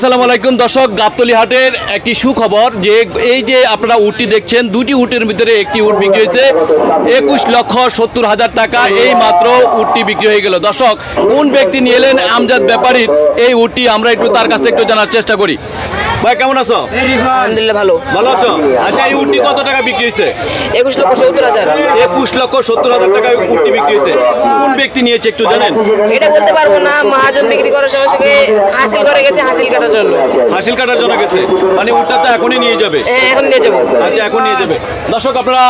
আসসালামু আলাইকুম দর্শক, গাবতলি হাটের একটি সুখবর যে এই যে আপনারা উটটি দেখছেন, দুটি উটের ভিতরে একটি উট বিক্রি হয়েছে। একুশ লক্ষ সত্তর হাজার টাকা এই মাত্র উটটি বিক্রি হয়ে গেল। দর্শক, কোন ব্যক্তি নিয়ে এলেন আমজাদ ব্যাপারীর এই উটটি আমরা একটু তার কাছ থেকে একটু জানার চেষ্টা করি। ভাই কেমন আছো? আলহামদুলিল্লাহ ভালো। ভালো আছো? আচ্ছা এই উটটি কত টাকা বিক্রি হয়েছে? একুশ লক্ষ সত্তর হাজার। একুশ লক্ষ সত্তর হাজার টাকা উটটি বিক্রি হয়েছে। কোন ব্যক্তি নিয়েছে একটু জানেন? এটা বলতে পারব না মহাজন বিক্রি করার সঙ্গে সঙ্গে হাসিল করে গেছে হাসিল কাটার জন্য। হাসিল কাটার জন্য গেছে? মানে উটটা তো এখনই নিয়ে যাবে। হ্যাঁ এখন নিয়ে যাব। আচ্ছা এখন নিয়ে যাবে। দর্শক আপনারা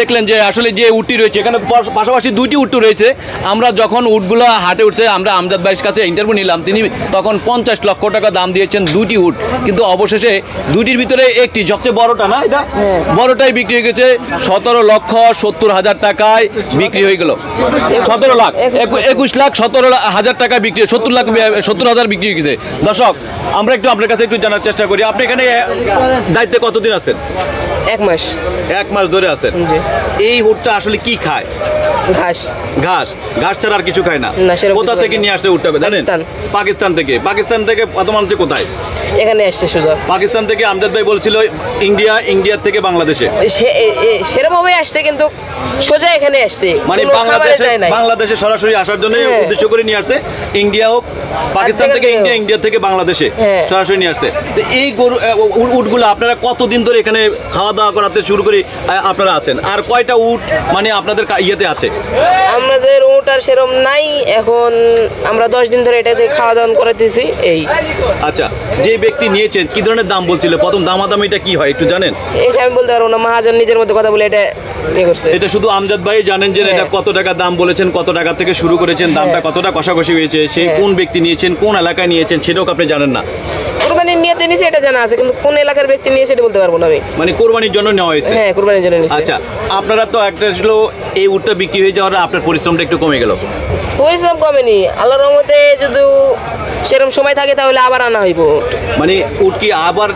দেখলেন যে আসলে যে উটটি রয়েছে এখানে পাশাপাশি দুইটি উট্টু রয়েছে। আমরা যখন উটগুলো হাটে উঠছে আমরা আমজাদ ভাইয়ের কাছে ইন্টারভিউ নিলাম তিনি তখন পঞ্চাশ লক্ষ টাকা দাম দিয়েছেন দুটি উট। কিন্তু অবশেষে দুইটির ভিতরে একটি সবচেয়ে বড়টা না এটা? বড়টাই বিক্রি হয়ে গেছে সতেরো লক্ষ সত্তর হাজার টাকায় বিক্রি হয়ে গেল। সতেরো লাখ। একুশ। লাখ সতেরো হাজার টাকা বিক্রি সত্তর লাখ সত্তর হাজার বিক্রি হয়ে গেছে। দর্শক আমরা একটু আপনার কাছে একটু জানার চেষ্টা করি। আপনি এখানে দায়িত্বে কতদিন আছেন? এক মাস। এক মাস ধরে আছেন। এই উটটা আসলে কি খায়? ঘাস। ঘাস। ঘাস ছাড়া আর কিছু খায় না। কোথা থেকে। নিয়ে আসছে উটটা জানেন? পাকিস্তান। পাকিস্তান থেকে। পাকিস্তান থেকে বর্তমান কোথায়? এখানে আসছে সোজা পাকিস্তান থেকে আমজাদ ভাই বলছিল ইন্ডিয়া ইন্ডিয়া থেকে বাংলাদেশে। সেরকমভাবে আসছে কিন্তু সোজা এখানে আসছে। মানে বাংলাদেশে বাংলাদেশে সরাসরি আসার জন্য হ্যাঁ। উদ্দেশ্য করে নিয়ে আসছে। ইন্ডিয়া হোক পাকিস্তান থেকে ইন্ডিয়া। ইন্ডিয়া থেকে বাংলাদেশে হ্যাঁ। সরাসরি নিয়ে আসছে। তো এই গরু উটগুলো আপনারা কতদিন ধরে এখানে খাওয়া দাওয়া করাতে শুরু করে আপনারা আছেন? আর কয়টা উট মানে আপনাদের ইয়েতে আছে? আমাদের উট আর সেরম নাই। এখন আমরা দশ দিন ধরে এটাতে খাওয়া দাওয়া করাতেছি এই। আচ্ছা যে ব্যক্তি নিয়েছেন কি ধরনের দাম বলছিল? প্রথম দামাদামিটা কি হয় একটু জানেন? এটা আমি বলতে পারব না মহাজন নিজের মধ্যে কথা বলে এটা ইয়ে করছে। এটা শুধু আমজাদ ভাই জানেন যে এটা হ্যাঁ। কত টাকা দাম বলেছেন কত টাকা থেকে শুরু করেছেন দামটা কতটা কষাকষি হয়েছে সেই হ্যাঁ। কোন ব্যক্তি নিয়েছেন কোন এলাকায় নিয়েছেন সেটাও আপনি জানেন না। কোরবানির নিয়ে নিছে এটা জানা আছে কিন্তু কোন এলাকার ব্যক্তি নিয়ে সেটা বলতে পারব না আমি। মানে কোরবানির জন্য নেওয়া হয়েছে? হ্যাঁ কোরবানির জন্য নিছে। আচ্ছা আপনারা তো একটা ছিল এই উটটা বিক্রি হয়ে যাওয়ার আপনার পরিশ্রমটা একটু কমে গেল। পরিশ্রম কমেনি আল্লাহর রহমতে যদি সেরকম সময় থাকে তাহলে আবার আনা হইব। মানে উট কি আবার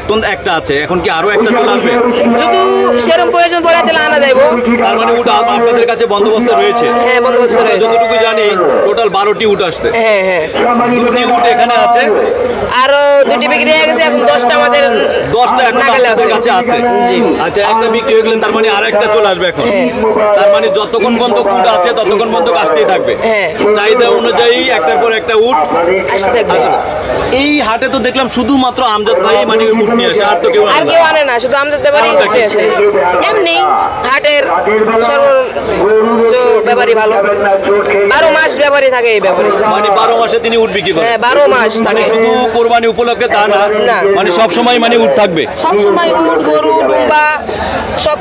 এখন একটা আছে? এখন কি আরও একটা চলে আসবে? যদি সেরকম প্রয়োজন পড়ে তাহলে আনা যাইব। তার মানে উট আপনাদের কাছে বন্দোবস্ত রয়েছে? হ্যাঁ বন্দোবস্ত রয়েছে। যতটুকু জানি টোটাল বারোটি উট আসছে। হ্যাঁ হ্যাঁ। দুটি উট এখানে আছে। আরও দুটি বিক্রি হয়ে গেছে এখন দশটা আমাদের দশটা কাছে আছে। আচ্ছা একটা বিক্রি হয়ে গেলে তার মানে আর একটা চলে আসবে এখন। হ্যাঁ। তার মানে যতক্ষণ পর্যন্ত উট আছে ততক্ষণ পর্যন্ত আসতেই থাকবে। হ্যাঁ। চাহিদা অনুযায়ী একটার পর একটা উট আসতে থাকবে। এই হাটে তো দেখলাম শুধুমাত্র আমজাদ ভাই মানে উট নিয়ে আসে আর তো কেউ আর কেউ আনে না শুধু আমাদের ব্যাপারই কারণটা কি? আসে। এমনি হাটের সর্বোচ্চ ব্যাপারই ভালো। বারো মাস ব্যাপারই থাকে এই ব্যাপারে। মানে বারো মাসে তিনি উঠ বিক্রি করেন। হ্যাঁ বারো মাস মানে থাকে। শুধু কোরবানি উপলক্ষে তা না না। মানে সবসময় মানে উঠ থাকবে। সবসময় উঠ গরু ডুম্বা সব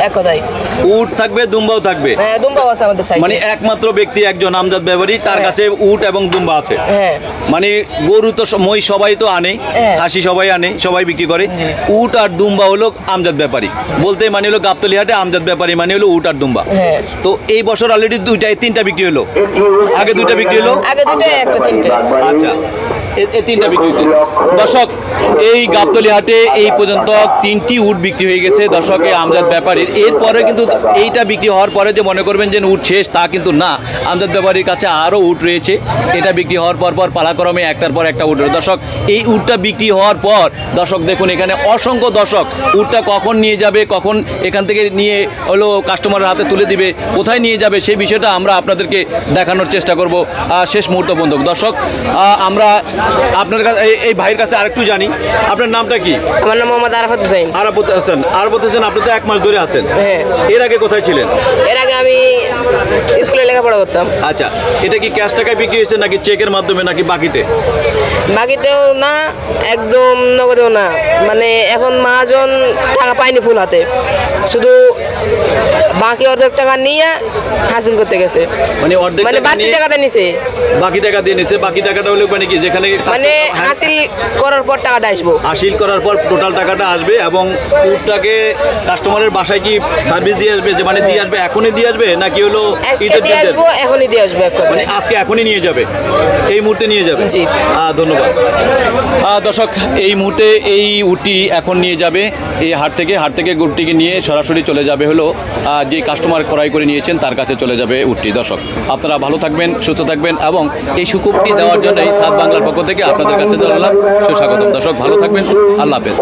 এক কথাই উট থাকবে দুম্বাও থাকবে? হ্যাঁ দুম্বাও আছে আমাদের সাইডে মানে একমাত্র ব্যক্তি একজন আমজাদ ব্যবহারী তার হ্যাঁ। কাছে উট এবং দুম্বা আছে। হ্যাঁ। মানে গরু তো মই সবাই তো আনে হ্যাঁ। খাসি সবাই আনে সবাই বিক্রি করে। উট আর দুম্বা হলো আমজাদ ব্যাপারী। বলতে মানে হলো গাবতলি হাটে আমজাদ ব্যাপারী মানে হলো উট আর দুম্বা। হ্যাঁ। তো এই বছর অলরেডি দুইটাই তিনটা বিক্রি হলো। আগে দুইটা বিক্রি হলো? আগে দুটো একটা তিনটে। আচ্ছা এ- এ তিনটা বিক্রি দর্শক এই গাবতলি হাটে এই পর্যন্ত তিনটি উট বিক্রি হয়ে গেছে। দর্শক আমজাদ ব্যাপারীর। এরপরে কিন্তু এইটা বিক্রি হওয়ার পরে যে মনে করবেন যে উট শেষ, তা কিন্তু না। আমজাদ ব্যাপারীর কাছে আরও উট রয়েছে। এটা বিক্রি হওয়ার পর পর পালাক্রমে একটার পর একটা উট। দর্শক, এই উটটা বিক্রি হওয়ার পর, দর্শক দেখুন এখানে অসংখ্য দর্শক উটটা কখন নিয়ে যাবে, কখন এখান থেকে নিয়ে হলো কাস্টমারের হাতে তুলে দিবে, কোথায় নিয়ে যাবে, সেই বিষয়টা আমরা আপনাদেরকে দেখানোর চেষ্টা করব। শেষ মুহূর্ত বন্ধু দর্শক আমরা আপনার কাছে এই ভাইয়ের কাছে আরেকটু জানি। আপনার নামটা কি? আমার নাম মোহাম্মদ আরাফাত হোসেন। আরাফাত হোসেন। আরাফাত হোসেন আপনি তো এক মাস ধরে আছেন। হ্যাঁ। এর আগে কোথায় ছিলেন? এর আগে আমি স্কুলে লেখাপড়া করতাম। আচ্ছা এটা কি ক্যাশ টাকায় বিক্রি হয়েছে নাকি চেকের মাধ্যমে নাকি বাকিতে? বাকিতেও না একদম নগদেও না। মানে এখন মাজন টাকা পাইনি ফুল হাতে। শুধু বাকি অর্ধেক টাকা নিয়ে হাসিল করতে গেছে। মানে অর্ধেক মানে বাকি টাকাটা নিছে। বাকি টাকা দিয়ে নিছে বাকি টাকাটা হলো মানে কি যেখানে মানে হাসিল করার পর টাকাটা আসব। হাসিল করার পর টোটাল টাকাটা আসবে এবং কাস্টমারের বাসায় কি সার্ভিস দিয়ে আসবে? যে মানে দিয়ে আসবে এখনই দিয়ে আসবে? নাকি হলো ঈদের দিয়ে আসব এখনই দিয়ে আসব মানে আজকে এখনই নিয়ে যাবে? এই মুহূর্তে নিয়ে যাবে? জি। ধন্যবাদ। দর্শক এই মুহূর্তে এই উটটি এখন নিয়ে যাবে। এই হাট থেকে হাট থেকে উটটিকে নিয়ে সরাসরি চলে যাবে হলো যে কাস্টমার ক্রয় করে নিয়েছেন তার কাছে চলে যাবে উঠটি দর্শক, আপনারা ভালো থাকবেন, সুস্থ থাকবেন এবং এই সুকুপটি দেওয়ার জন্য এই সাত বাংলার পক্ষ থেকে আপনাদের কাছে জানালাম, সুস্বাগতম। দর্শক, ভালো থাকবেন, আল্লাহ হাফেজ।